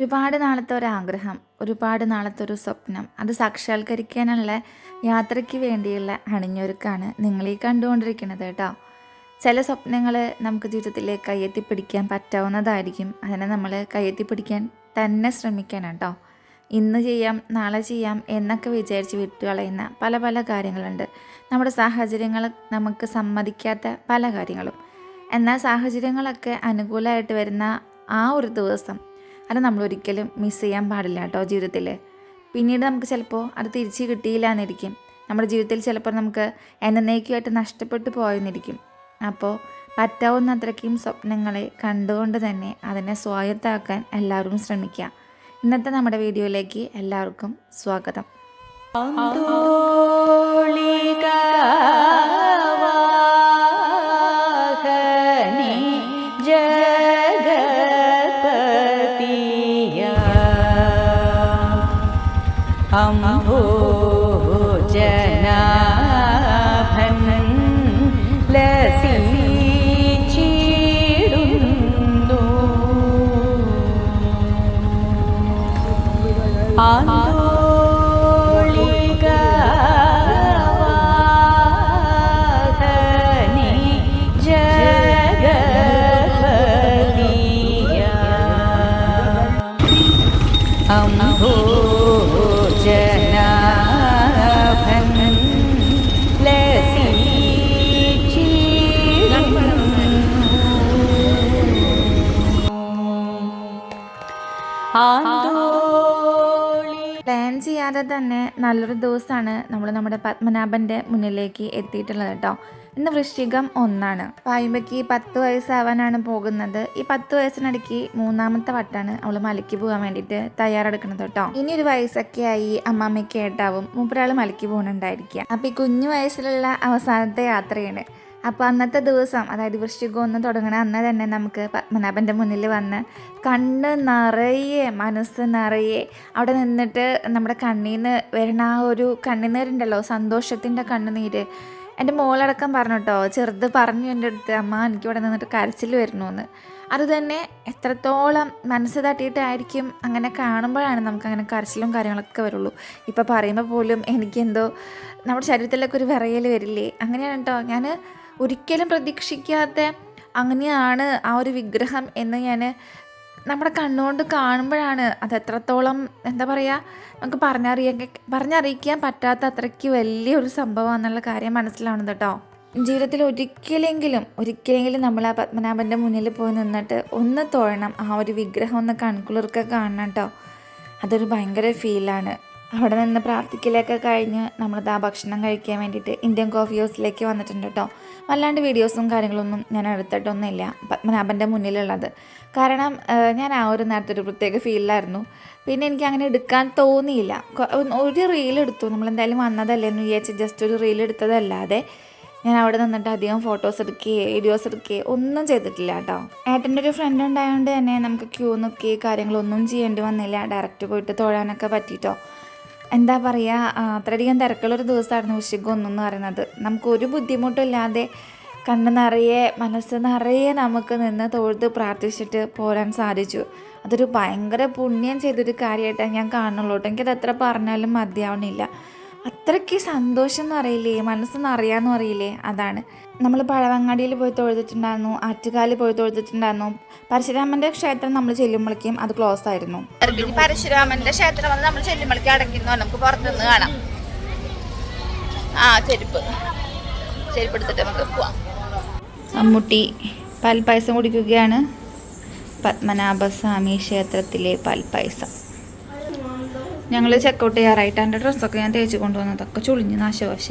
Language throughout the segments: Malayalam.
ഒരുപാട് നാളത്തെ ഒരു ആഗ്രഹം ഒരുപാട് നാളത്തെ ഒരു സ്വപ്നം അത് സാക്ഷാത്കരിക്കാനുള്ള യാത്രയ്ക്ക് വേണ്ടിയുള്ള അണിഞ്ഞൊരുക്കാണ് നിങ്ങൾ ഈ കണ്ടുകൊണ്ടിരിക്കുന്നത് കേട്ടോ. ചില സ്വപ്നങ്ങൾ നമുക്ക് ജീവിതത്തിൽ കയ്യെത്തിപ്പിടിക്കാൻ പറ്റാവുന്നതായിരിക്കും. അതിനെ നമ്മൾ കയ്യെത്തിപ്പിടിക്കാൻ തന്നെ ശ്രമിക്കണം കേട്ടോ. ഇന്ന് ചെയ്യാം നാളെ ചെയ്യാം എന്നൊക്കെ വിചാരിച്ച് വിട്ടുകളയുന്ന പല പല കാര്യങ്ങളുണ്ട്. നമ്മുടെ സാഹചര്യങ്ങൾ നമുക്ക് സമ്മതിക്കാത്ത പല കാര്യങ്ങളും. എന്നാൽ സാഹചര്യങ്ങളൊക്കെ അനുകൂലമായിട്ട് വരുന്ന ആ ഒരു ദിവസം അത് നമ്മൾ ഒരിക്കലും മിസ് ചെയ്യാൻ പാടില്ല കേട്ടോ ജീവിതത്തിൽ പിന്നീട് നമുക്ക് ചിലപ്പോൾ അത് തിരിച്ച് കിട്ടിയില്ല എന്നിരിക്കും നമ്മുടെ ജീവിതത്തിൽ ചിലപ്പോൾ നമുക്ക് എന്നേക്കുമായിട്ട് നഷ്ടപ്പെട്ടു പോയെന്നിരിക്കും. അപ്പോൾ പറ്റാവുന്ന അത്രയ്ക്കും സ്വപ്നങ്ങളെ കണ്ടുകൊണ്ട് തന്നെ അതിനെ സ്വായത്താക്കാൻ എല്ലാവരും ശ്രമിക്കുക ഇന്നത്തെ നമ്മുടെ വീഡിയോയിലേക്ക് എല്ലാവർക്കും സ്വാഗതം. 好好 നല്ലൊരു ദിവസമാണ് നമ്മൾ നമ്മുടെ പത്മനാഭന്റെ മുന്നിലേക്ക് എത്തിയിട്ടുള്ളത് കേട്ടോ ഇന്ന് വൃശ്ചികം ഒന്നാണ്. പായുമ്പയ്ക്ക് പത്ത് വയസ്സാവാനാണ് പോകുന്നത്. ഈ പത്ത് വയസ്സിനിടയ്ക്ക് മൂന്നാമത്തെ വട്ടാണ് അവൾ മലയ്ക്ക് പോകാൻ വേണ്ടിയിട്ട് തയ്യാറെടുക്കുന്നത് കേട്ടോ ഇനി ഒരു വയസ്സൊക്കെ ആയി അമ്മാമ്മയ്ക്ക് ഏട്ടാവും മൂപ്പരാൾ മലയ്ക്ക് പോകുന്നുണ്ടായിരിക്കുക അപ്പം ഈ കുഞ്ഞു വയസ്സിലുള്ള അവസാനത്തെ യാത്രയാണ്. അപ്പോൾ അന്നത്തെ ദിവസം അതായത് വൃശ്ചികം ഒന്ന് തുടങ്ങണ അന്ന് തന്നെ നമുക്ക് പത്മനാഭന്റെ മുന്നിൽ വന്ന് കണ്ണ് നിറയെ മനസ്സ് നിറയെ അവിടെ നിന്നിട്ട് നമ്മുടെ കണ്ണീന്ന് വരുന്ന ആ ഒരു കണ്ണുനീരുണ്ടല്ലോ സന്തോഷത്തിന്റെ കണ്ണുനീര്. എന്റെ മോളടക്കം പറഞ്ഞു കേട്ടോ ചെറുത് പറഞ്ഞു എന്റെ അടുത്ത് അമ്മ എനിക്ക് ഇവിടെ നിന്നിട്ട് കരച്ചിൽ വരുന്നു എന്ന് അത് തന്നെ എത്രത്തോളം മനസ്സ് തട്ടിയിട്ടായിരിക്കും അങ്ങനെ കാണുമ്പോഴാണ് നമുക്ക് അങ്ങനെ കരച്ചിലും കാര്യങ്ങളൊക്കെ വരുള്ളൂ. ഇപ്പോൾ പറയുമ്പോൾ പോലും എനിക്കെന്തോ നമ്മുടെ ശരീരത്തിലൊക്കെ ഒരു വിറയൽ വരില്ലേ? അങ്ങനെയാണ് കേട്ടോ ഞാൻ ഒരിക്കലും പ്രതീക്ഷിക്കാത്ത അങ്ങനെയാണ് ആ ഒരു വിഗ്രഹം എന്ന് ഞാൻ നമ്മുടെ കണ്ണുകൊണ്ട് കാണുമ്പോഴാണ് അത് എത്രത്തോളം എന്താ പറയുക നമുക്ക് പറഞ്ഞറിയാൻ പറഞ്ഞറിയിക്കാൻ പറ്റാത്ത അത്രയ്ക്ക് വലിയൊരു സംഭവം സംഭവമാണെന്നുള്ള കാര്യം മനസ്സിലാവുന്നത് കേട്ടോ. ജീവിതത്തിൽ ഒരിക്കലെങ്കിലും ഒരിക്കലെങ്കിലും നമ്മൾ ആ പത്മനാഭന്റെ മുന്നിൽ പോയി നിന്നിട്ട് ഒന്ന് തോഴണം ആ ഒരു വിഗ്രഹം ഒന്ന് കൺകുളിർക്കെ കാണണം കേട്ടോ. അതൊരു ഭയങ്കര ഫീലാണ് അവിടെ നിന്ന് പ്രാർത്ഥിക്കലൊക്കെ കഴിഞ്ഞ് നമ്മളിത് ഭക്ഷണം കഴിക്കാൻ വേണ്ടിയിട്ട് ഇന്ത്യൻ കോഫി ഹൗസിലേക്ക് വന്നിട്ടുണ്ട് കേട്ടോ വല്ലാണ്ട് വീഡിയോസും കാര്യങ്ങളൊന്നും ഞാൻ എടുത്തിട്ടൊന്നുമില്ല. പത്മനാഭന്റെ മുന്നിലുള്ളത്. കാരണം ഞാൻ ആ ഒരു നേരത്തെ ഒരു പ്രത്യേക ഫീലിലായിരുന്നു പിന്നെ എനിക്ക് അങ്ങനെ എടുക്കാൻ തോന്നിയില്ല. ഒരു റീൽ എടുത്തു. നമ്മളെന്തായാലും വന്നതല്ലേ എന്ന് വിചാരിച്ച് ജസ്റ്റ് ഒരു റീൽ എടുത്തതല്ലാതെ ഞാൻ അവിടെ നിന്നിട്ട് അധികം ഫോട്ടോസ് എടുക്കുകയോ വീഡിയോസ് എടുക്കുകയോ ഒന്നും ചെയ്തിട്ടില്ല കേട്ടോ ഏട്ടന്റെ ഒരു ഫ്രണ്ട് ഉണ്ടായതുകൊണ്ട് തന്നെ നമുക്ക് ക്യൂ നിൽക്കുകയും കാര്യങ്ങളൊന്നും ചെയ്യേണ്ടി വന്നില്ല. ഡയറക്റ്റ് പോയിട്ട് തൊഴാനൊക്കെ പറ്റിയിട്ടോ എന്താ പറയുക അത്രയധികം തിരക്കുള്ളൊരു ദിവസമായിരുന്നു ഉച്ചയ്ക്ക് ഒന്നെന്ന് പറയുന്നത്. നമുക്ക് ഒരു ബുദ്ധിമുട്ടും ഇല്ലാതെ കണ്ണ് നിറയെ മനസ്സ് നിറയെ നമുക്ക് നിന്ന് തൊഴുത് പ്രാർത്ഥിച്ചിട്ട് പോരാൻ സാധിച്ചു. അതൊരു ഭയങ്കര പുണ്യം ചെയ്തൊരു കാര്യമായിട്ടാണ് ഞാൻ കാണുള്ളൂ കേട്ടോ എനിക്കത് എത്ര പറഞ്ഞാലും മതിയാവണില്ല അത്രയ്ക്ക് സന്തോഷം എന്ന് അറിയില്ലേ? മനസ്സെന്ന് അറിയാമെന്ന് അറിയില്ലേ അതാണ്. നമ്മൾ പഴവങ്ങാടിയിൽ പോയി തൊഴുതിട്ടുണ്ടായിരുന്നു ആറ്റുകാലിൽ പോയി തൊഴുതിട്ടുണ്ടായിരുന്നു. പരശുരാമന്റെ ക്ഷേത്രം നമ്മൾ ചെല്ലുമ്പോഴേക്കും അത് ക്ലോസ് ആയിരുന്നു. പരശുരാമന്റെ ക്ഷേത്രം വന്ന് നമ്മൾ ചെല്ലുമ്പോഴേക്കും അടയ്ക്കുന്നു നമുക്ക് പുറത്തുനിന്ന് കാണാം. ആ ചെരുപ്പ്. ചെരുപ്പ് എടുത്തിട്ട് നമുക്ക് പോവാം. മമ്മൂട്ടി പാൽപ്പായസം കുടിക്കുകയാണ്. പത്മനാഭസ്വാമി ക്ഷേത്രത്തിലെ പാൽപ്പായസം. ഞങ്ങൾ ചെക്കൗട്ട് ചെയ്യാറായിട്ട് എന്റെ ഡ്രസ്സൊക്കെ ഞാൻ തേച്ച് കൊണ്ടുവന്നതൊക്കെ ചുളിഞ്ഞ് നാശവാശ.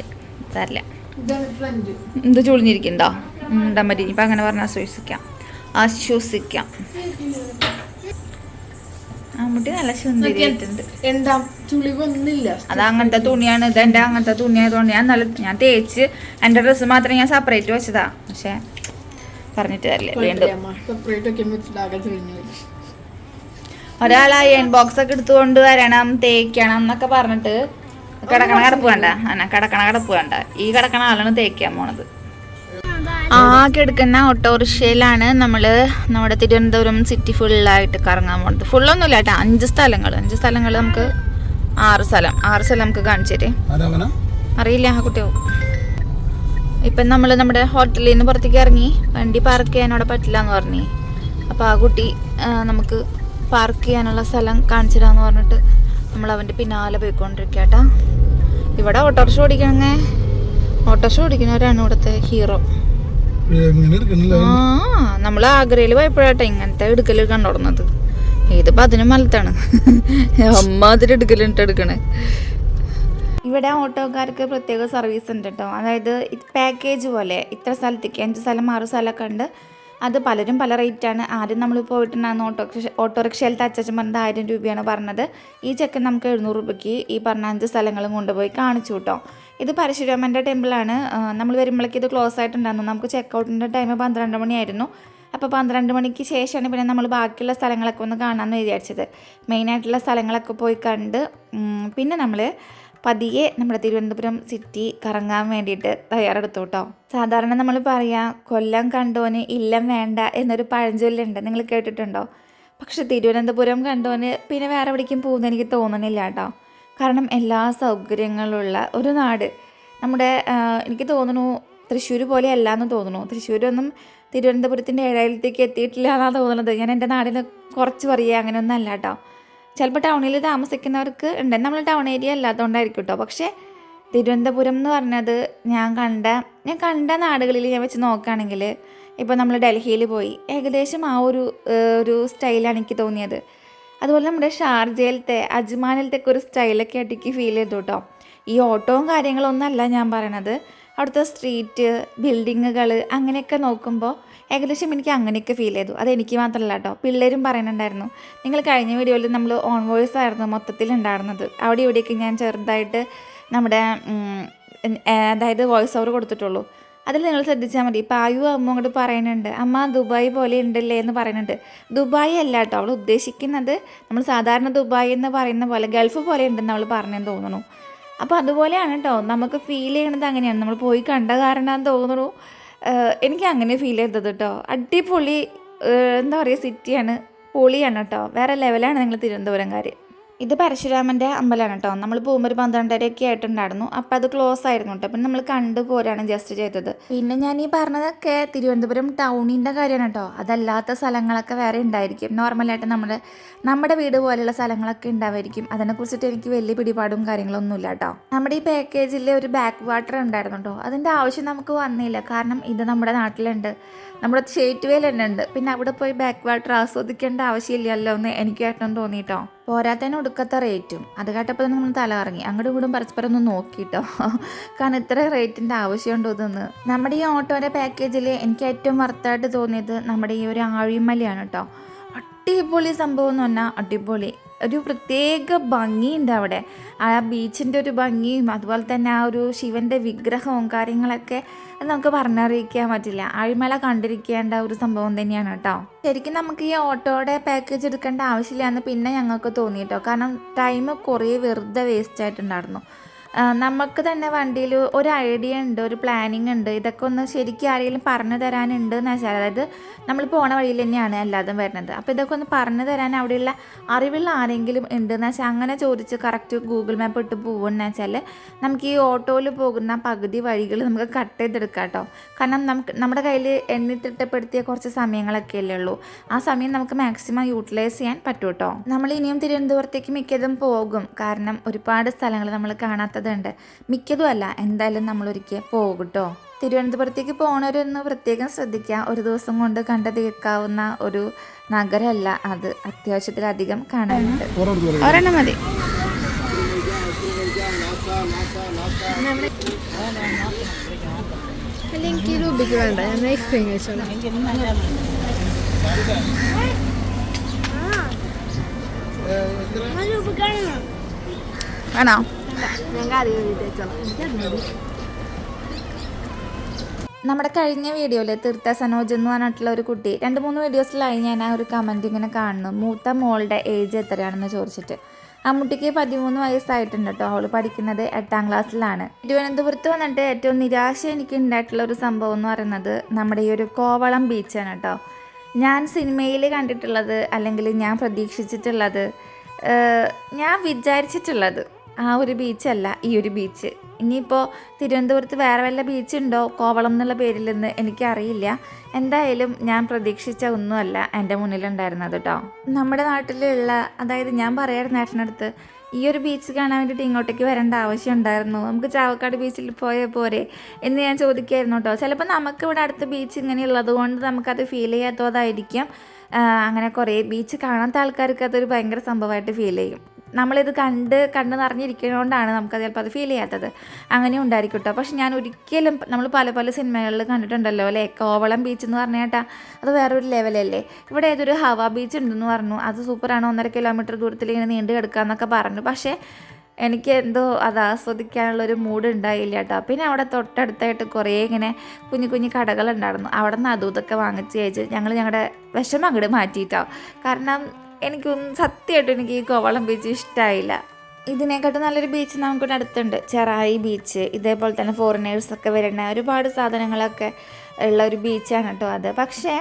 തരില്ല. ഇത് ചുളിഞ്ഞിരിക്കണ്ടോ? ഉണ്ടാൻ പറ്റി ഇപ്പം അങ്ങനെ പറഞ്ഞാൽ ആശ്വസിക്കാം ആശ്വസിക്കാം. അമ്മൂട്ടി നല്ല സുന്ദരിയായിട്ടുണ്ട് എന്താ? അത് അങ്ങനത്തെ തുണിയാണ്. ഇത് എന്റെ അങ്ങനത്തെ തുണിയായതുകൊണ്ട് ഞാൻ നല്ല ഞാൻ തേച്ച് എന്റെ ഡ്രസ്സ് മാത്രം ഞാൻ സെപ്പറേറ്റ് വെച്ചതാ. പക്ഷേ പറഞ്ഞിട്ട് തരില്ല വീണ്ടും ഒരാൾ അയൺ ബോക്സ് ഒക്കെ എടുത്തുകൊണ്ട് വരണം തേക്കണം എന്നൊക്കെ പറഞ്ഞിട്ട് കിടക്കണ കിടപ്പ് വേണ്ട അന കിടക്കണ കിടപ്പ് വേണ്ട ഈ കിടക്കണ ആളാണ് തേക്കാൻ പോണത്. ആകെ എടുക്കുന്ന ഓട്ടോറിക്ഷയിലാണ് നമ്മൾ നമ്മുടെ തിരുവനന്തപുരം സിറ്റി ഫുള്ളായിട്ട് കറങ്ങാൻ പോണത്. ഫുള്ളൊന്നുമില്ല കേട്ടോ. അഞ്ച് സ്ഥലങ്ങൾ അഞ്ച് സ്ഥലങ്ങൾ നമുക്ക് ആറ് സ്ഥലം. ആറ് സ്ഥലം നമുക്ക് കാണിച്ചു തരേ. ആരാമന അറിയില്ല ആ കുട്ടിയോ? ഇപ്പം നമ്മൾ നമ്മുടെ ഹോട്ടലിൽ നിന്ന് പുറത്തേക്ക് ഇറങ്ങി വണ്ടി പാർക്ക് ചെയ്യാൻ അവിടെ പറ്റില്ല എന്ന് പറഞ്ഞു. അപ്പോൾ ആ കുട്ടി നമുക്ക് പാർക്ക് ചെയ്യാനുള്ള സ്ഥലം കാണിച്ചു തരാമെന്ന് പറഞ്ഞിട്ട് നമ്മൾ അവന്റെ പിന്നാലെ പോയിക്കൊണ്ടിരിക്കുക കേട്ടാ ഇവിടെ ഓട്ടോറിക്ഷ ഓടിക്കണങ്ങേ. ഓട്ടോറിക്ഷ ഓടിക്കുന്നവരാണ് ഇവിടുത്തെ ഹീറോ. ആ നമ്മൾ ആഗ്രയിൽ പോയപ്പോഴാട്ടെ ഇങ്ങനത്തെ എടുക്കൽ കണ്ടോടുന്നത് ഇതിപ്പോൾ അതിനും മലത്താണ് അമ്മ അതിൽ എടുക്കലിട്ട് എടുക്കണേ. ഇവിടെ ഓട്ടോക്കാർക്ക് പ്രത്യേക സർവീസ് ഉണ്ട് കേട്ടോ അതായത് പാക്കേജ് പോലെ. ഇത്ര സ്ഥലത്തേക്ക് അഞ്ച് സ്ഥലം ആറ് സ്ഥലമൊക്കെ ഉണ്ട്. അത് പലരും പല റേറ്റാണ് ആദ്യം നമ്മൾ പോയിട്ടുണ്ടായിരുന്ന ഓട്ടോറിക്ഷ ഓട്ടോറിക്ഷയിലത്തെ അച്ഛൻ പറഞ്ഞത് ആയിരം രൂപയാണ് പറഞ്ഞത്. ഈ ചെക്കൻ നമുക്ക് എഴുന്നൂറ് രൂപയ്ക്ക് ഈ പറഞ്ഞ അഞ്ച് സ്ഥലങ്ങളും കൊണ്ടുപോയി കാണിച്ചു കേട്ടോ ഇത് പരശുരാമന്റെ ടെമ്പിളാണ് നമ്മൾ വരുമ്പോഴേക്ക് ഇത് ക്ലോസ് ആയിട്ടുണ്ടായിരുന്നു. നമുക്ക് ചെക്ക് ഔട്ടിന്റെ ടൈം പന്ത്രണ്ട് മണിയായിരുന്നു. അപ്പോൾ പന്ത്രണ്ട് മണിക്ക് ശേഷമാണ് പിന്നെ നമ്മൾ ബാക്കിയുള്ള സ്ഥലങ്ങളൊക്കെ ഒന്ന് കാണാമെന്ന് വിചാരിച്ചത്. മെയിനായിട്ടുള്ള സ്ഥലങ്ങളൊക്കെ പോയി കണ്ട് പിന്നെ നമ്മൾ പതിയെ നമ്മുടെ തിരുവനന്തപുരം സിറ്റി കറങ്ങാൻ വേണ്ടിയിട്ട് തയ്യാറെടുത്തു കേട്ടോ. സാധാരണ നമ്മൾ പറയാം കൊല്ലം കണ്ടോന് ഇല്ലം വേണ്ട എന്നൊരു പഴഞ്ചൊല്ലുണ്ട്. നിങ്ങൾ കേട്ടിട്ടുണ്ടോ? പക്ഷെ തിരുവനന്തപുരം കണ്ടോന് പിന്നെ വേറെ എവിടേക്കും പോകുന്ന എനിക്ക് തോന്നണില്ല കേട്ടോ. കാരണം എല്ലാ സൗകര്യങ്ങളുള്ള ഒരു നാട്. നമ്മുടെ എനിക്ക് തോന്നുന്നു തൃശ്ശൂർ പോലെ അല്ല എന്ന് തോന്നുന്നു. തൃശ്ശൂരൊന്നും തിരുവനന്തപുരത്തിന്റെ ഏഴായിരത്തേക്ക് എത്തിയിട്ടില്ല എന്നാണ് തോന്നുന്നത് ഞാൻ എന്റെ നാടിനെ കുറച്ച് പറയുക അങ്ങനെയൊന്നും അല്ല കേട്ടോ. ചിലപ്പോൾ ടൗണിൽ താമസിക്കുന്നവർക്ക് ഉണ്ട്. നമ്മൾ ടൗൺ ഏരിയ അല്ലാത്തതുകൊണ്ടായിരിക്കും കേട്ടോ പക്ഷേ തിരുവനന്തപുരം എന്ന് പറഞ്ഞത് ഞാൻ കണ്ട ഞാൻ കണ്ട നാടുകളിൽ ഞാൻ വെച്ച് നോക്കുകയാണെങ്കിൽ ഇപ്പോൾ നമ്മൾ ഡൽഹിയിൽ പോയി ഏകദേശം ആ ഒരു ഒരു സ്റ്റൈലാണ് എനിക്ക് തോന്നിയത്. അതുപോലെ നമ്മുടെ ഷാർജയിലത്തെ അജ്മാനിലത്തെ ഒരു സ്റ്റൈലൊക്കെ ആയിട്ട് എനിക്ക് ഫീൽ ചെയ്തു കേട്ടോ ഈ ഓട്ടോവും അല്ല ഞാൻ പറയണത്. അവിടുത്തെ സ്ട്രീറ്റ് ബിൽഡിങ്ങുകൾ അങ്ങനെയൊക്കെ നോക്കുമ്പോൾ ഏകദേശം എനിക്ക് അങ്ങനെയൊക്കെ ഫീൽ ചെയ്തു. അത് എനിക്ക് മാത്രമല്ല കേട്ടോ പിള്ളേരും പറയുന്നുണ്ടായിരുന്നു. നിങ്ങൾ കഴിഞ്ഞ വീഡിയോയിൽ നമ്മൾ ഓൺ വോയിസ് ആയിരുന്നു മൊത്തത്തിൽ ഉണ്ടായിരുന്നത്. അവിടെ ഇവിടെയൊക്കെ ഞാൻ ചെറുതായിട്ട് നമ്മുടെ അതായത് വോയിസ് ഓവർ കൊടുത്തിട്ടുള്ളൂ. അതിൽ നിങ്ങൾ ശ്രദ്ധിച്ചാൽ മതി. ഇപ്പോൾ ആയു അമ്മ അങ്ങോട്ട് പറയുന്നുണ്ട്. അമ്മ ദുബായ് പോലെ ഉണ്ടല്ലേ എന്ന് പറയുന്നുണ്ട്. ദുബായ് അല്ല കേട്ടോ അവൾ ഉദ്ദേശിക്കുന്നത് നമ്മൾ സാധാരണ ദുബായ് എന്ന് പറയുന്ന പോലെ ഗൾഫ് പോലെ ഉണ്ടെന്ന് അവൾ പറഞ്ഞെന്ന് തോന്നുന്നു. അപ്പോൾ അതുപോലെയാണ് കേട്ടോ നമുക്ക് ഫീൽ ചെയ്യണത് അങ്ങനെയാണ്. നമ്മൾ പോയി കണ്ട കാരണം തോന്നുന്നു. എനിക്ക് അങ്ങനെ ഫീൽ ചെയ്തത് കേട്ടോ അടിപൊളി എന്താ പറയുക സിറ്റിയാണ് പൊളിയാണ് കേട്ടോ വേറെ ലെവലാണ് നിങ്ങൾ തിരുവനന്തപുരംകാർ ഇത് പരശുരാമന്റെ അമ്പലമാണ് കേട്ടോ. നമ്മൾ പോകുമ്പോൾ ഒരു പന്ത്രണ്ടരയൊക്കെ ആയിട്ടുണ്ടായിരുന്നു. അപ്പോൾ അത് ക്ലോസ് ആയിരുന്നു കേട്ടോ. അപ്പം നമ്മൾ കണ്ടു പോരാണ് ജസ്റ്റ് ചെയ്തത്. പിന്നെ ഞാൻ ഈ പറഞ്ഞതൊക്കെ തിരുവനന്തപുരം ടൗണിന്റെ കാര്യമാണ് കേട്ടോ. അതല്ലാത്ത സ്ഥലങ്ങളൊക്കെ വേറെ ഉണ്ടായിരിക്കും. നോർമലായിട്ട് നമ്മുടെ നമ്മുടെ വീട് പോലെയുള്ള സ്ഥലങ്ങളൊക്കെ ഉണ്ടാവായിരിക്കും. അതിനെക്കുറിച്ചിട്ട് എനിക്ക് വലിയ പിടിപാടും കാര്യങ്ങളൊന്നുമില്ല കേട്ടോ. നമ്മുടെ ഈ പാക്കേജിൽ ഒരു ബാക്ക് വാട്ടർ ഉണ്ടായിരുന്നു കേട്ടോ. അതിന്റെ ആവശ്യം നമുക്ക് വന്നില്ല. കാരണം ഇത് നമ്മുടെ നാട്ടിലുണ്ട്. നമ്മുടെ ഉണ്ട്. പിന്നെ അവിടെ പോയി ബാക്ക് വാട്ടർ ആസ്വദിക്കേണ്ട ആവശ്യമില്ലല്ലോ എന്ന് എനിക്ക് ഏട്ടൻ തോന്നിയിട്ടോ പോരാത്തതിന് ഒടുക്കത്തെ റേറ്റും. അത് കേട്ടപ്പോൾ നമ്മൾ തല ഇറങ്ങി അങ്ങോട്ടും ഇങ്ങോട്ടും പരസ്പരം ഒന്ന് നോക്കിട്ടോ. കാരണം ഇത്ര റേറ്റിന്റെ ആവശ്യമുണ്ടോ ഇതെന്ന്? നമ്മുടെ ഈ ഓട്ടോയുടെ പാക്കേജിൽ എനിക്ക് ഏറ്റവും വർത്തായിട്ട് തോന്നിയത് നമ്മുടെ ഈ ഒരു ആഴിമലയാണ് കേട്ടോ അടിപൊളി സംഭവം എന്ന് പറഞ്ഞാൽ അടിപൊളി. ഒരു പ്രത്യേക ഭംഗിയുണ്ട് അവിടെ. ആ ബീച്ചിന്റെ ഒരു ഭംഗിയും അതുപോലെ തന്നെ ആ ഒരു ശിവന്റെ വിഗ്രഹവും കാര്യങ്ങളൊക്കെ നമുക്ക് പറഞ്ഞറിയിക്കാൻ പറ്റില്ല. ആഴിമല കണ്ടിരിക്കേണ്ട ഒരു സംഭവം തന്നെയാണ് കേട്ടോ. ശരിക്കും നമുക്ക് ഈ ഓട്ടോയുടെ പാക്കേജ് എടുക്കേണ്ട ആവശ്യമില്ല എന്ന് പിന്നെ ഞങ്ങൾക്ക് തോന്നി കേട്ടോ കാരണം ടൈം കുറേ വെറുതെ വേസ്റ്റ് ആയിട്ടുണ്ടായിരുന്നു. നമുക്ക് തന്നെ വണ്ടിയിൽ ഒരു ഐഡിയ ഉണ്ട് ഒരു പ്ലാനിങ് ഉണ്ട്. ഇതൊക്കെ ഒന്ന് ശരിക്കും ആരെങ്കിലും പറഞ്ഞു തരാനുണ്ട് എന്ന് വെച്ചാൽ അതായത് നമ്മൾ പോണ വഴിയിൽ തന്നെയാണ് എല്ലാതും വരുന്നത്. അപ്പോൾ ഇതൊക്കെ ഒന്ന് പറഞ്ഞു തരാൻ അവിടെയുള്ള അറിവുള്ള ആരെങ്കിലും ഉണ്ട് എന്ന് വെച്ചാൽ അങ്ങനെ ചോദിച്ച് കറക്റ്റ് ഗൂഗിൾ മാപ്പ് ഇട്ട് പോകുമെന്ന് വെച്ചാൽ നമുക്ക് ഈ ഓട്ടോയിൽ പോകുന്ന പകുതി വഴികൾ നമുക്ക് കട്ട് ചെയ്തെടുക്കാം കേട്ടോ. കാരണം നമുക്ക് നമ്മുടെ കയ്യിൽ എണ്ണി തിട്ടപ്പെടുത്തിയ കുറച്ച് സമയങ്ങളൊക്കെ അല്ലേ ഉള്ളൂ. ആ സമയം നമുക്ക് മാക്സിമം യൂട്ടിലൈസ് ചെയ്യാൻ പറ്റും കേട്ടോ. നമ്മൾ ഇനിയും തിരുവനന്തപുരത്തേക്ക് മിക്കതും പോകും. കാരണം ഒരുപാട് സ്ഥലങ്ങൾ നമ്മൾ കാണാത്തതുണ്ട് മിക്കതും അല്ല. എന്തായാലും നമ്മൾ ഒരിക്കൽ പോകും കേട്ടോ തിരുവനന്തപുരത്തേക്ക് പോണവരൊന്ന് പ്രത്യേകം ശ്രദ്ധിക്കുക. ഒരു ദിവസം കൊണ്ട് കണ്ടു തീർക്കാവുന്ന ഒരു നഗരമല്ല അത്. അത്യാവശ്യത്തിലധികം കാണാനുണ്ട്. ഒരെണ്ണം മതി. എനിക്ക് രൂപയ്ക്ക് വേണ്ട. ഞാൻ ഐസ്ക്രീം കഴിച്ചോളാം. ആണോ നമ്മുടെ കഴിഞ്ഞ വീഡിയോയിൽ തീർത്ത സനോജ് എന്ന് പറഞ്ഞിട്ടുള്ള ഒരു കുട്ടി രണ്ട് മൂന്ന് വീഡിയോസിലായി ഞാൻ ആ ഒരു കമന്റ് ഇങ്ങനെ കാണുന്നു. മൂത്ത മോളുടെ ഏജ് എത്രയാണെന്ന് ചോദിച്ചിട്ട്? ആ അമ്മുട്ടിക്ക് പതിമൂന്ന് വയസ്സായിട്ടുണ്ട് കേട്ടോ. അവൾ പഠിക്കുന്നത് എട്ടാം ക്ലാസ്സിലാണ് തിരുവനന്തപുരത്ത് വന്നിട്ട് ഏറ്റവും നിരാശ എനിക്ക് ഉണ്ടായിട്ടുള്ള ഒരു സംഭവം എന്ന് പറയുന്നത് നമ്മുടെ ഈ ഒരു കോവളം ബീച്ചാണ് കേട്ടോ. ഞാൻ സിനിമയിൽ കണ്ടിട്ടുള്ളത് അല്ലെങ്കിൽ ഞാൻ പ്രതീക്ഷിച്ചിട്ടുള്ളത് ഞാൻ വിചാരിച്ചിട്ടുള്ളത് ആ ഒരു ബീച്ചല്ല ഈ ഒരു ബീച്ച്. ഇനിയിപ്പോൾ തിരുവനന്തപുരത്ത് വേറെ വല്ല ബീച്ചുണ്ടോ? കോവളം എന്നുള്ള പേരിൽ നിന്ന് എനിക്കറിയില്ല. എന്തായാലും ഞാൻ പ്രതീക്ഷിച്ച ഒന്നുമല്ല എന്റെ മുന്നിലുണ്ടായിരുന്നത് കേട്ടോ നമ്മുടെ നാട്ടിലുള്ള അതായത് ഞാൻ പറയായിരുന്നു ഏട്ടനടുത്ത് ഈ ഒരു ബീച്ച് കാണാൻ വേണ്ടിയിട്ട് ഇങ്ങോട്ടേക്ക് വരേണ്ട ആവശ്യം ഉണ്ടായിരുന്നു നമുക്ക് ചാവക്കാട് ബീച്ചിൽ പോയാൽ പോരെ എന്ന് ഞാൻ ചോദിക്കായിരുന്നു കേട്ടോ ചിലപ്പോൾ നമുക്ക് ഇവിടെ അടുത്ത ബീച്ച് ഇങ്ങനെയുള്ളത് കൊണ്ട് നമുക്കത് ഫീൽ ചെയ്യാത്തതായിരിക്കാം. അങ്ങനെ കുറേ ബീച്ച് കാണാത്ത ആൾക്കാർക്ക് അതൊരു ഭയങ്കര സംഭവമായിട്ട് ഫീൽ ചെയ്യും. നമ്മളിത് കണ്ട് കണ്ട് നിറഞ്ഞിരിക്കുന്നതുകൊണ്ടാണ് നമുക്കത് ചിലപ്പോൾ അത് ഫീൽ ചെയ്യാത്തത്. അങ്ങനെ ഉണ്ടായിരിക്കും കേട്ടോ പക്ഷെ ഞാൻ ഒരിക്കലും നമ്മൾ പല പല സിനിമകളിൽ കണ്ടിട്ടുണ്ടല്ലോ അല്ലേ? കോവളം ബീച്ച് എന്ന് പറഞ്ഞ കേട്ടാ അത് വേറൊരു ലെവലല്ലേ ഇവിടെ ഏതൊരു ഹവാ ബീച്ച് ഉണ്ടെന്ന് പറഞ്ഞു. അത് സൂപ്പറാണ് ഒന്നര കിലോമീറ്റർ ദൂരത്തിൽ ഇങ്ങനെ നീണ്ടു കിടക്കുക എന്നൊക്കെ പറഞ്ഞു. പക്ഷേ എനിക്ക് എന്തോ അത് ആസ്വദിക്കാനുള്ളൊരു മൂഡ് ഉണ്ടായില്ല കേട്ടോ പിന്നെ അവിടെ തൊട്ടടുത്തായിട്ട് കുറേ ഇങ്ങനെ കുഞ്ഞു കുഞ്ഞു കടകൾ ഉണ്ടായിരുന്നു. അവിടെ നിന്ന് അതും ഇതൊക്കെ വാങ്ങിച്ച് കഴിച്ച് ഞങ്ങൾ ഞങ്ങളുടെ വിഷമം അങ്ങോട്ട് മാറ്റിയിട്ടോ കാരണം എനിക്ക് സത്യമായിട്ട് എനിക്ക് ഈ കോവളം ബീച്ച് ഇഷ്ടമായില്ല ഇതിനെക്കാട്ടും നല്ലൊരു ബീച്ച് നമുക്കിവിടെ അടുത്തുണ്ട്. ചെറായി ബീച്ച് ഇതേപോലെ തന്നെ ഫോറിനേഴ്സൊക്കെ വരുന്ന ഒരുപാട് സാധനങ്ങളൊക്കെ ഉള്ള ഒരു ബീച്ചാണ് കേട്ടോ അത്. പക്ഷേ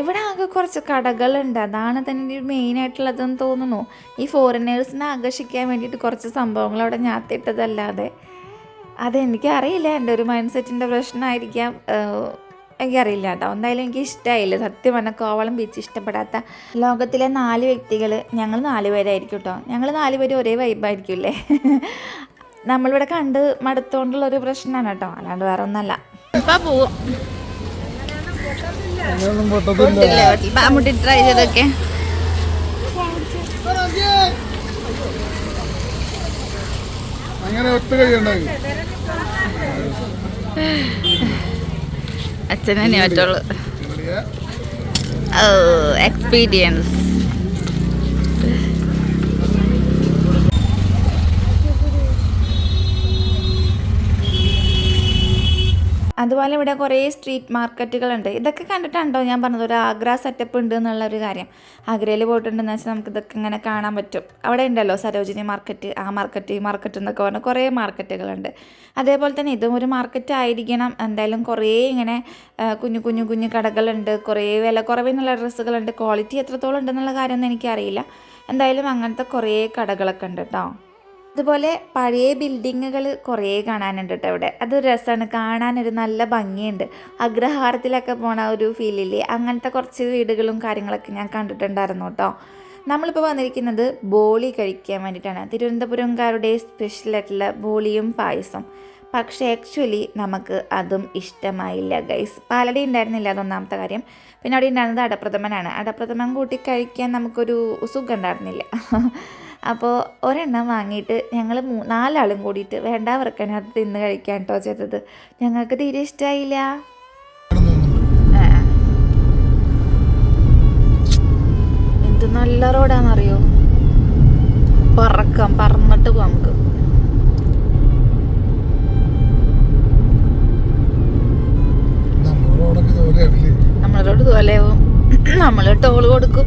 ഇവിടെ ആകെ കുറച്ച് കടകളുണ്ട്. അതാണ് തന്നെ മെയിൻ മെയിനായിട്ടുള്ളതെന്ന് തോന്നുന്നു. ഈ ഫോറിനേഴ്സിനെ ആകർഷിക്കാൻ വേണ്ടിയിട്ട് കുറച്ച് സംഭവങ്ങൾ അവിടെ ഞാത്തിട്ടതല്ലാതെ. അതെനിക്കറിയില്ല. എന്റെ ഒരു മൈൻഡ് സെറ്റിന്റെ പ്രശ്നമായിരിക്കാം എനിക്കറിയില്ല കേട്ടോ. എന്തായാലും എനിക്ക് ഇഷ്ടമായില്ല സത്യം പറഞ്ഞാൽ കോവളം ബീച്ച് ഇഷ്ടപ്പെടാത്ത ലോകത്തിലെ നാല് വ്യക്തികൾ ഞങ്ങൾ നാല് പേരായിരിക്കും കേട്ടോ. ഞങ്ങൾ നാല് പേരും ഒരേ വൈബായിരിക്കില്ലേ നമ്മളിവിടെ കണ്ട് മടുത്തോണ്ടുള്ള ഒരു പ്രശ്നമാണ് കേട്ടോ. അല്ലാണ്ട് വേറെ ഒന്നല്ല ഇപ്പം പോവും. മുട്ടി ട്രൈ ചെയ്തൊക്കെ. അങ്ങനെ ഒറ്റ കഴിയുണ്ടായി അച്ഛനെ പറ്റുള്ളൂ ഓ എക്സ്പീരിയൻസ് അതുപോലെ ഇവിടെ കുറേ സ്ട്രീറ്റ് മാർക്കറ്റുകളുണ്ട്. ഇതൊക്കെ കണ്ടിട്ടുണ്ടോ? ഞാൻ പറഞ്ഞത് ഒരു ആഗ്ര സെറ്റപ്പ് ഉണ്ട് എന്നുള്ള ഒരു കാര്യം. ആഗ്രയിൽ പോയിട്ടുണ്ടെന്ന് വെച്ചാൽ നമുക്ക് ഇതൊക്കെ ഇങ്ങനെ കാണാൻ പറ്റും. അവിടെ ഉണ്ടല്ലോ സരോജിനി മാർക്കറ്റ് ആ മാർക്കറ്റ് ഈ മാർക്കറ്റ് എന്നൊക്കെ പറഞ്ഞാൽ കുറേ മാർക്കറ്റുകളുണ്ട് അതേപോലെ തന്നെ ഇതും ഒരു മാർക്കറ്റ് ആയിരിക്കണം. എന്തായാലും കുറേ ഇങ്ങനെ കുഞ്ഞു കുഞ്ഞു കുഞ്ഞു കടകളുണ്ട്. കുറേ വില കുറവെന്നുള്ള ഡ്രസ്സുകളുണ്ട്. ക്വാളിറ്റി എത്രത്തോളം ഉണ്ടെന്നുള്ള കാര്യമൊന്നും എനിക്കറിയില്ല. എന്തായാലും അങ്ങനത്തെ കുറേ കടകളൊക്കെ ഉണ്ട് കേട്ടോ ഇതുപോലെ പഴയ ബിൽഡിങ്ങുകൾ കുറേ കാണാനുണ്ട് കേട്ടോ ഇവിടെ അത് രസമാണ്. കാണാനൊരു നല്ല ഭംഗിയുണ്ട്. അഗ്രഹാരത്തിലൊക്കെ പോണ ഒരു ഫീലില്ലേ? അങ്ങനത്തെ കുറച്ച് വീടുകളും കാര്യങ്ങളൊക്കെ ഞാൻ കണ്ടിട്ടുണ്ടായിരുന്നു കേട്ടോ. നമ്മളിപ്പോൾ വന്നിരിക്കുന്നത് ബോളി കഴിക്കാൻ വേണ്ടിയിട്ടാണ്. തിരുവനന്തപുരംകാരുടെ സ്പെഷ്യലായിട്ടുള്ള ബോളിയും പായസം. പക്ഷേ ആക്ച്വലി നമുക്ക് അതും ഇഷ്ടമായില്ല ഗൈസ് പാലടി ഉണ്ടായിരുന്നില്ല അതൊന്നാമത്തെ കാര്യം. പിന്നെ അവിടെ ഉണ്ടായിരുന്നത് അടപ്രഥമനാണ്. അടപ്രഥമൻ കൂട്ടി കഴിക്കാൻ നമുക്കൊരു സുഖം ഉണ്ടായിരുന്നില്ല. അപ്പോൾ ഒരെണ്ണം വാങ്ങിയിട്ട് ഞങ്ങൾ മൂ നാലാളും കൂടിയിട്ട് വേണ്ടവർക്കാണ് അത് തിന്ന് കഴിക്കാൻ കേട്ടോ ചെയ്തത്. ഞങ്ങൾക്ക് തീരെ ഇഷ്ടമായില്ല എന്ത് നല്ല റോഡാണെന്നറിയോ പറക്കാം പറന്നിട്ട് പോവാം നമുക്ക്. നമ്മളോട് ഇതുപോലെയാവും നമ്മൾ ടോൾ കൊടുക്കും.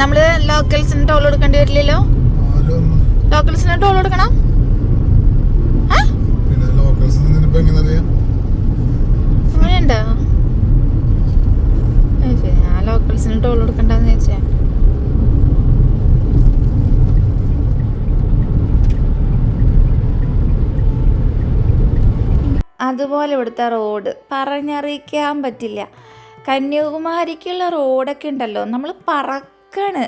നമ്മൾ ലോക്കൽസിന് ടോൾ കൊടുക്കേണ്ടി വരില്ലല്ലോ? ലോക്കൽസിന് ടോൾ കൊടുക്കണം? അങ്ങനെയുണ്ടോ? ഞാൻ ലോക്കൽസിന് ടോൾ കൊടുക്കണ്ടെന്ന് അതുപോലെ ഇവിടുത്തെ റോഡ് പറഞ്ഞറിയിക്കാൻ പറ്റില്ല. കന്യാകുമാരിക്കുള്ള റോഡൊക്കെ ഉണ്ടല്ലോ നമ്മൾ പറക്കാണ്.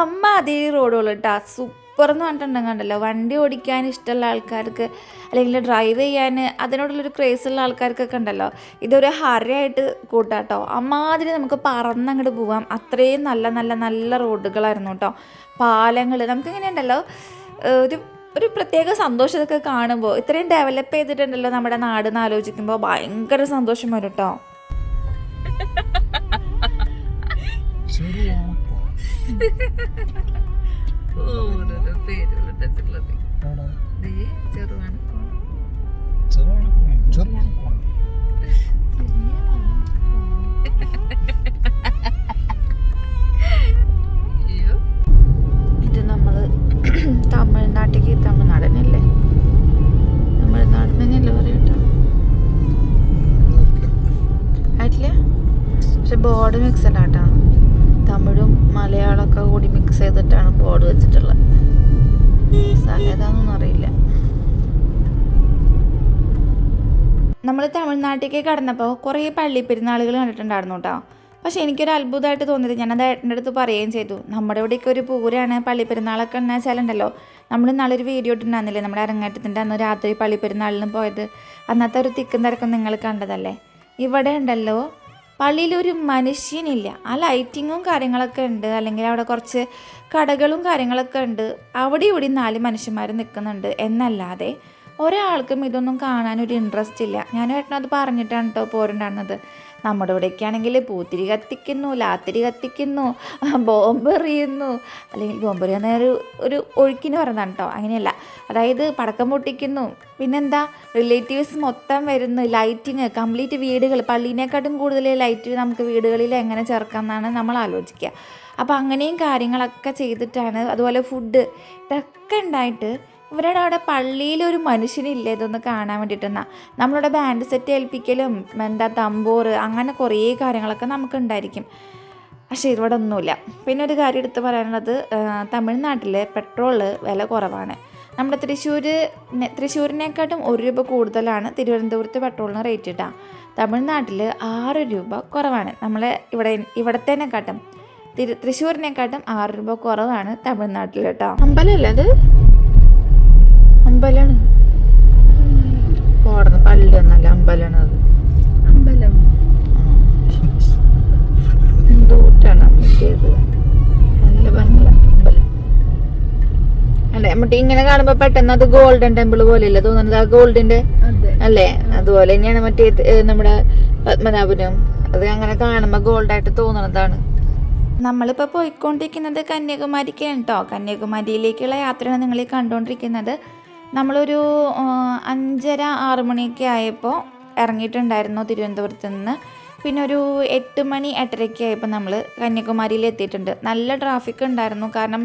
അമ്മ അതേ റോഡുള്ളൂ കേട്ടോ സൂപ്പർ എന്ന് പറഞ്ഞിട്ടുണ്ടെങ്കിൽ വണ്ടി ഓടിക്കാൻ ഇഷ്ടമുള്ള ആൾക്കാർക്ക് അല്ലെങ്കിൽ ഡ്രൈവ് ചെയ്യാൻ അതിനോടുള്ളൊരു ക്രേസ് ഉള്ള ആൾക്കാർക്കൊക്കെ ഉണ്ടല്ലോ. ഇതൊരു ഹരയായിട്ട് കൂട്ടാട്ടോ. അമ്മാതിരി നമുക്ക് പറന്നങ്ങോട്ട് പോവാം. അത്രയും നല്ല നല്ല നല്ല റോഡുകളായിരുന്നു കേട്ടോ പാലങ്ങൾ നമുക്കിങ്ങനെ ഉണ്ടല്ലോ ഒരു ഒരു പ്രത്യേക സന്തോഷം ഇതൊക്കെ കാണുമ്പോൾ ഇത്രയും ഡെവലപ്പ് ചെയ്തിട്ടുണ്ടല്ലോ നമ്മുടെ നാട് എന്ന് ആലോചിക്കുമ്പോൾ ഭയങ്കര സന്തോഷം വരും കേട്ടോ ഇത് നമ്മൾ തമിഴ്നാട്ടിലേക്ക് തമിഴ്നാടനല്ലേ? തമിഴ്നാടിനല്ലേ പറയട്ടോ? ആയിട്ടില്ല? പക്ഷെ ബോർഡ് മിക്സഡ് ആട്ടോ കൂടി മിക്സ് ചെയ്തിട്ടാണ് ബോർഡ് വെച്ചിട്ടുള്ളത്. സ്ഥലം ഏതാണെന്നൊന്നും അറിയില്ല. നമ്മൾ തമിഴ്നാട്ടിലേക്ക് കടന്നപ്പോൾ കുറേ പള്ളി പെരുന്നാളുകൾ കണ്ടിട്ടുണ്ടായിരുന്നു കേട്ടോ പക്ഷേ എനിക്കൊരു അത്ഭുതമായിട്ട് തോന്നിയത് ഞാനത് ഏട്ടന്റെ അടുത്ത് പറയുകയും ചെയ്തു. നമ്മുടെ ഇവിടെയൊക്കെ ഒരു പൂരാണ് പള്ളി പെരുന്നാളൊക്കെ എന്ന് വെച്ചാലുണ്ടല്ലോ. നമ്മൾ നാളൊരു വീഡിയോ ഇട്ടിട്ടുണ്ടായിരുന്നില്ലേ? നമ്മുടെ അരങ്ങേറ്റത്തിന്റെ അന്ന് രാത്രി പള്ളി പെരുന്നാളിലും പോയത്. അന്നത്തെ ഒരു തിക്കും തിരക്കും നിങ്ങൾ കണ്ടതല്ലേ? ഇവിടെ ഉണ്ടല്ലോ പള്ളിയിൽ ഒരു മനുഷ്യനില്ല. ആ ലൈറ്റിങ്ങും കാര്യങ്ങളൊക്കെ ഉണ്ട്. അല്ലെങ്കിൽ അവിടെ കുറച്ച് കടകളും കാര്യങ്ങളൊക്കെ ഉണ്ട്. അവിടെ ഇവിടെ നാല് മനുഷ്യന്മാർ നിൽക്കുന്നുണ്ട് എന്നല്ലാതെ ഒരാൾക്കും ഇതൊന്നും കാണാനൊരു ഇൻട്രസ്റ്റ് ഇല്ല. ഞാൻ ഏട്ടനത് പറഞ്ഞിട്ടാണ് കേട്ടോ പോരുണ്ടായിരുന്നത്. നമ്മുടെ ഇവിടെയൊക്കെ ആണെങ്കിൽ പൂത്തിരി കത്തിക്കുന്നു ലാത്തിരി കത്തിക്കുന്നു ബോംബ് എറിയുന്നു അല്ലെങ്കിൽ ബോംബ് എറിയുന്ന ഒരു ഒരു ഒഴുക്കിന് പറയുന്നതാണ് കേട്ടോ അങ്ങനെയല്ല. അതായത് പടക്കം പൊട്ടിക്കുന്നു. പിന്നെന്താ? റിലേറ്റീവ്സ് മൊത്തം വരുന്നു. ലൈറ്റിങ് കംപ്ലീറ്റ് വീടുകൾ. പള്ളീനെക്കാട്ടും കൂടുതൽ ലൈറ്റ് നമുക്ക് വീടുകളിൽ എങ്ങനെ ചേർക്കാം എന്നാണ് നമ്മൾ ആലോചിക്കുക. അപ്പോൾ അങ്ങനെയും കാര്യങ്ങളൊക്കെ ചെയ്തിട്ടാണ് അതുപോലെ ഫുഡ് ഇതൊക്കെ ഉണ്ടായിട്ട് ഇവരുടെ അവിടെ പള്ളിയിൽ ഒരു മനുഷ്യനില്ലേ? ഇതൊന്ന് കാണാൻ വേണ്ടിയിട്ടെന്നാ. നമ്മളുടെ ബാൻഡ് സെറ്റ് ഏൽപ്പിക്കലും എന്താ തമ്പോറ് അങ്ങനെ കുറേ കാര്യങ്ങളൊക്കെ നമുക്കുണ്ടായിരിക്കും. പക്ഷേ ഇവിടെ ഒന്നുമില്ല പിന്നെ ഒരു കാര്യം എടുത്ത് പറയാനുള്ളത് തമിഴ്നാട്ടിൽ പെട്രോൾ വില കുറവാണ്. നമ്മുടെ തൃശ്ശൂർ തൃശ്ശൂരിനെക്കാട്ടും ഒരു രൂപ കൂടുതലാണ് തിരുവനന്തപുരത്ത് പെട്രോളിന് റേറ്റ് ഇട്ടാൽ തമിഴ്നാട്ടിൽ ആറ് രൂപ കുറവാണ്. നമ്മളെ ഇവിടെ ഇവിടത്തേനെക്കാട്ടും തിരു തൃശ്ശൂരിനെക്കാട്ടും ആറ് രൂപ കുറവാണ് തമിഴ്നാട്ടിൽ കേട്ടോ. അമ്പലമല്ലേ അത്? അമ്പലമാണ്. പോടുന്ന പള്ളിയൊന്നല്ല അമ്പലാണ് അത് അമ്പലം. എന്തൂട്ടാണ് മറ്റേത് നല്ല ഭംഗിയ അമ്പലം. അല്ലേ മറ്റേ ഇങ്ങനെ കാണുമ്പോ പെട്ടെന്ന് അത് ഗോൾഡൻ ടെമ്പിൾ പോലെയല്ലേ തോന്നുന്നത്? ആ ഗോൾഡിന്റെ അല്ലേ? അതുപോലെ തന്നെയാണ് മറ്റേ നമ്മുടെ പത്മനാഭനും. അത് അങ്ങനെ കാണുമ്പോൾ ഗോൾഡായിട്ട് തോന്നുന്നതാണ് നമ്മളിപ്പോൾ പോയിക്കൊണ്ടിരിക്കുന്നത് കന്യാകുമാരിക്കാണ് കേട്ടോ കന്യാകുമാരിയിലേക്കുള്ള യാത്രയാണ് നിങ്ങൾ ഈ കണ്ടുകൊണ്ടിരിക്കുന്നത് നമ്മളൊരു അഞ്ചര ആറ് മണിയൊക്കെ ആയപ്പോൾ ഇറങ്ങിയിട്ടുണ്ടായിരുന്നു തിരുവനന്തപുരത്ത് നിന്ന്. പിന്നെ ഒരു എട്ട് മണി എട്ടരയ്ക്ക് ആയപ്പോൾ നമ്മൾ കന്യാകുമാരിയിൽ എത്തിയിട്ടുണ്ട്. നല്ല ട്രാഫിക് ഉണ്ടായിരുന്നു. കാരണം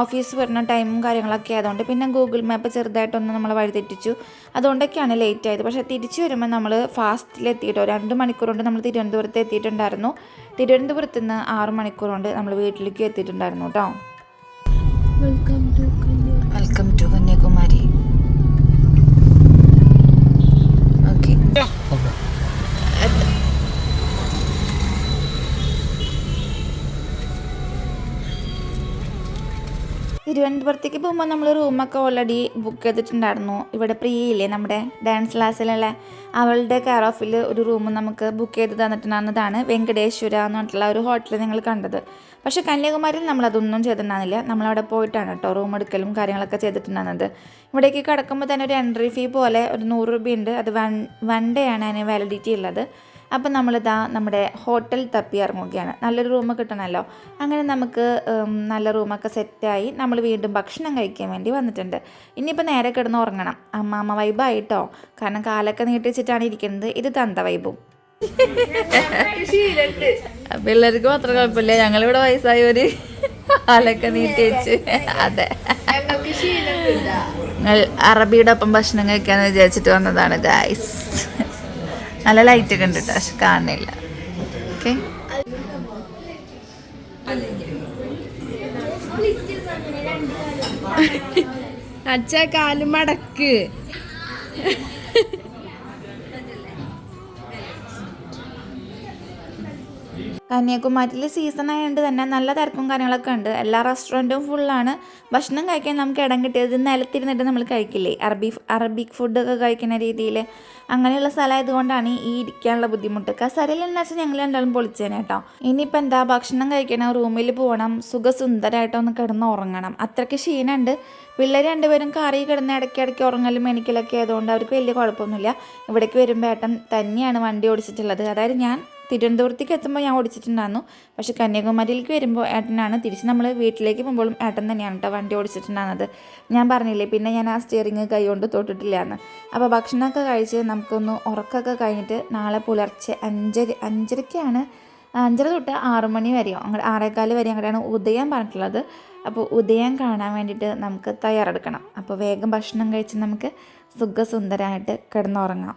ഓഫീസ് വരുന്ന ടൈമും കാര്യങ്ങളൊക്കെ ആയതുകൊണ്ട് പിന്നെ ഗൂഗിൾ മാപ്പ് ചെറുതായിട്ടൊന്ന് നമ്മളെ വഴി തെറ്റിച്ചു. അതുകൊണ്ടൊക്കെയാണ് ലേറ്റ് ആയത്. പക്ഷേ തിരിച്ചു വരുമ്പോൾ നമ്മൾ ഫാസ്റ്റിൽ എത്തിയിട്ടോ രണ്ട് മണിക്കൂർ കൊണ്ട് നമ്മൾ തിരുവനന്തപുരത്ത് എത്തിയിട്ടുണ്ടായിരുന്നു. തിരുവനന്തപുരത്ത് നിന്ന് ആറ് മണിക്കൂർ കൊണ്ട് നമ്മൾ വീട്ടിലേക്ക് എത്തിയിട്ടുണ്ടായിരുന്നു കേട്ടോ തിരുവനന്തപുരത്തേക്ക് പോകുമ്പോൾ നമ്മൾ റൂമൊക്കെ ഓൾറെഡി ബുക്ക് ചെയ്തിട്ടുണ്ടായിരുന്നു. ഇവിടെ പ്രിയയില്ലേ നമ്മുടെ ഡാൻസ് ക്ലാസ്സിലുള്ള അവളുടെ കെയർ ഓഫിൽ ഒരു റൂം നമുക്ക് ബുക്ക് ചെയ്ത് തന്നിട്ടുണ്ടായിരുന്നതാണ് വെങ്കടേശ്വര എന്ന് പറഞ്ഞിട്ടുള്ള ഒരു ഹോട്ടൽ നിങ്ങൾ കണ്ടത്. പക്ഷേ കന്യാകുമാരിയിൽ നമ്മളതൊന്നും ചെയ്തിട്ടുണ്ടായിരുന്നില്ല. നമ്മളവിടെ പോയിട്ടാണ് കേട്ടോ റൂം എടുക്കലും കാര്യങ്ങളൊക്കെ ചെയ്തിട്ടുണ്ടായിരുന്നത്. ഇവിടേക്ക് കിടക്കുമ്പോൾ തന്നെ ഒരു എൻട്രി ഫീ പോലെ ഒരു നൂറ് രൂപയുണ്ട്. അത് വൺ വൺ ഡേ ആണ് അതിന് വാലിഡിറ്റി ഉള്ളത്. അപ്പം നമ്മളിതാ നമ്മുടെ ഹോട്ടൽ തപ്പി ഇറങ്ങുകയാണ്. നല്ലൊരു റൂം കിട്ടണമല്ലോ അങ്ങനെ നമുക്ക് നല്ല റൂമൊക്കെ സെറ്റായി നമ്മൾ വീണ്ടും ഭക്ഷണം കഴിക്കാൻ വേണ്ടി വന്നിട്ടുണ്ട്. ഇനിയിപ്പോൾ നേരെ കിടന്ന് ഉറങ്ങണം. അമ്മാമ്മ വൈബായിട്ടോ കാരണം കാലൊക്കെ നീട്ടി വെച്ചിട്ടാണ് ഇരിക്കുന്നത്. ഇത് തന്ത വൈബും പിള്ളേർക്ക് മാത്രം കുഴപ്പമില്ല. ഞങ്ങളിവിടെ വയസ്സായവര് കാലൊക്കെ നീട്ടി വെച്ച്. അതെ. അറബിയുടെ ഒപ്പം ഭക്ഷണം കഴിക്കാന്ന് വിചാരിച്ചിട്ട് വന്നതാണ് ഗായ്സ് നല്ല ലൈറ്റ് ഒക്കെ ഉണ്ട് കേട്ടോ പക്ഷെ കാണുന്നില്ല. ഓക്കെ അച്ഛ കാലും മടക്ക്. കന്യാകുമാരിയിൽ സീസൺ ആയതുകൊണ്ട് തന്നെ നല്ല തിരക്കും കാര്യങ്ങളൊക്കെ ഉണ്ട്. എല്ലാ റെസ്റ്റോറന്റും ഫുള്ളാണ് ഭക്ഷണം കഴിക്കാൻ നമുക്ക് ഇടം കിട്ടിയത് നിലത്തിരുന്നിട്ട് നമ്മൾ കഴിക്കില്ലേ? അറബി അറബിക് ഫുഡൊക്കെ കഴിക്കുന്ന രീതിയിൽ അങ്ങനെയുള്ള സ്ഥലമായതുകൊണ്ടാണ് ഈ ഇരിക്കാനുള്ള ബുദ്ധിമുട്ട്. കസരയിൽ എന്ന് വെച്ചാൽ ഞങ്ങൾ രണ്ടാളും പൊളിച്ചേനെ കേട്ടോ ഇനിയിപ്പോൾ എന്താ ഭക്ഷണം കഴിക്കണം റൂമിൽ പോകണം സുഖസുന്ദരമായിട്ടൊന്ന് കിടന്ന് ഉറങ്ങണം. അത്രയ്ക്ക് ക്ഷീണമുണ്ട് പിള്ളേർ രണ്ടുപേരും കറി കിടന്ന് ഇടയ്ക്ക് ഇടയ്ക്ക് ഉറങ്ങലും എനിക്കിലൊക്കെ ആയതുകൊണ്ട് അവർക്ക് വലിയ കുഴപ്പമൊന്നുമില്ല. ഇവിടേക്ക് വരുമ്പോൾ ഏട്ടൻ തന്നെയാണ് വണ്ടി ഓടിച്ചിട്ടുള്ളത്. അതായത് ഞാൻ തിരുവനന്തപുരത്തേക്ക് എത്തുമ്പോൾ ഞാൻ ഓടിച്ചിട്ടുണ്ടായിരുന്നു. പക്ഷേ കന്യാകുമാരിയിലേക്ക് വരുമ്പോൾ ഏട്ടനാണ് തിരിച്ച് നമ്മൾ വീട്ടിലേക്ക് പോകുമ്പോഴും ഏട്ടൻ തന്നെയാണ് കേട്ടോ വണ്ടി ഓടിച്ചിട്ടുണ്ടായിരുന്നത്. ഞാൻ പറഞ്ഞില്ലേ പിന്നെ ഞാൻ ആ സ്റ്റിയറിങ് കൈ കൊണ്ട് തൊട്ടിട്ടില്ല എന്ന് അപ്പോൾ ഭക്ഷണമൊക്കെ കഴിച്ച് നമുക്കൊന്ന് ഉറക്കമൊക്കെ കഴിഞ്ഞിട്ട് നാളെ പുലർച്ചെ അഞ്ചര അഞ്ചരക്കാണ് അഞ്ചര തൊട്ട് ആറു മണി വരെയോ അങ്ങോട്ട് ആറേക്കാൽ വരെ അങ്ങോട്ടാണ് ഉദയം പറഞ്ഞിട്ടുള്ളത്. അപ്പോൾ ഉദയം കാണാൻ വേണ്ടിയിട്ട് നമുക്ക് തയ്യാറെടുക്കണം. അപ്പോൾ വേഗം ഭക്ഷണം കഴിച്ച് നമുക്ക് സുഖസുന്ദരമായിട്ട് കിടന്നുറങ്ങാം.